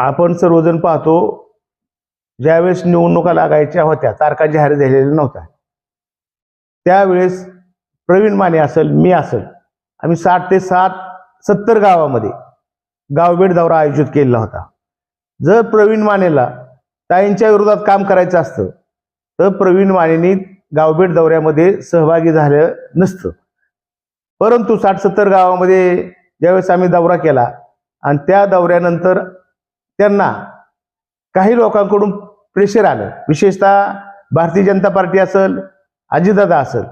आपण सर्वजण पाहतो ज्यावेळेस निवडणुका लागायच्या होत्या तारखा जाहीर झालेल्या नव्हत्या. त्यावेळेस प्रवीण माने असेल मी असेल आम्ही साठ ते सात सत्तर गावामध्ये गावभेट दौरा आयोजित केलेला होता. जर प्रवीण मानेला ताईंच्या विरोधात काम करायचं असतं तर प्रवीण मानेनी गावभेट दौऱ्यामध्ये सहभागी झालं नसतं. परंतु साठ सत्तर गावामध्ये ज्यावेळेस आम्ही दौरा केला आणि त्या दौऱ्यानंतर त्यांना काही लोकांकडून प्रेशर आलं. विशेषतः भारतीय जनता पार्टी असेल अजितदादा असेल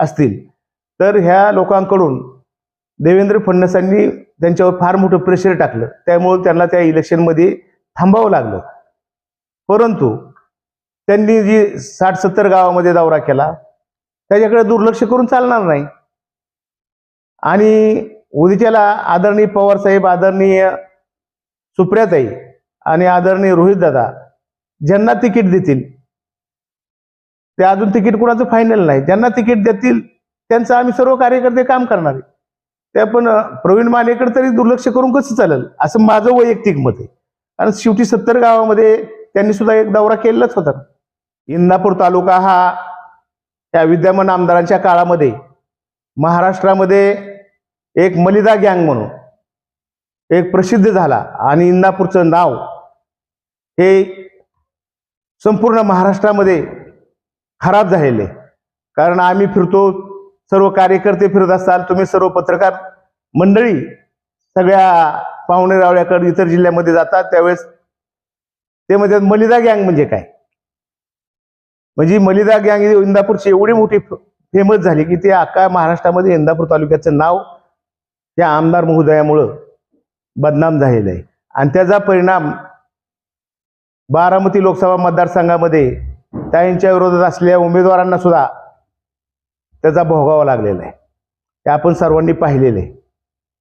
असतील. तर ह्या लोकांकडून देवेंद्र फडणवीसांनी त्यांच्यावर फार मोठं प्रेशर टाकलं. त्यामुळे त्यांना त्या इलेक्शनमध्ये थांबावं लागलं. परंतु त्यांनी जी साठ सत्तर गावामध्ये दौरा केला त्याच्याकडे दुर्लक्ष करून चालणार नाही. आणि उद्याच्याला आदरणीय पवारसाहेब आदरणीय सुप्रियाताई आणि आदरणीय रोहितदादा ज्यांना तिकीट देतील. ते अजून तिकीट कुणाचं फायनल नाही. ज्यांना तिकीट देतील त्यांचं आम्ही सर्व कार्यकर्ते काम करणार आहे. ते पण प्रवीण मानेकडे तरी दुर्लक्ष करून कसं चालेल? असं माझं वैयक्तिक मत आहे. कारण शेवटी सत्तर गावामध्ये त्यांनी सुद्धा एक दौरा केलेलाच होता. इंदापूर तालुका हा त्या विद्यमान आमदारांच्या काळामध्ये महाराष्ट्रामध्ये एक मलिदा गँग म्हणून एक प्रसिद्ध झाला. आणि इंदापूरचं नाव हे संपूर्ण महाराष्ट्रामध्ये खराब झालेले. कारण आम्ही फिरतो सर्व कार्यकर्ते फिरत असाल तुम्ही सर्व पत्रकार मंडळी सगळ्या पाहुणे रावळ्याकडे इतर जिल्ह्यामध्ये जातात त्यावेळेस ते म्हणतात मलिदा गँग म्हणजे काय? म्हणजे मलिदा गँग इंदापूरची एवढी मोठी फेमस झाली की ते अख्खा महाराष्ट्रामध्ये इंदापूर तालुक्याचं नाव त्या आमदार महोदयामुळं बदनाम झालेलं आहे. आणि त्याचा परिणाम बारामती लोकसभा मतदारसंघामध्ये त्यांच्या विरोधात असलेल्या उमेदवारांना सुद्धा त्याचा भोगावा लागलेला आहे. ते आपण सर्वांनी पाहिलेलं आहे.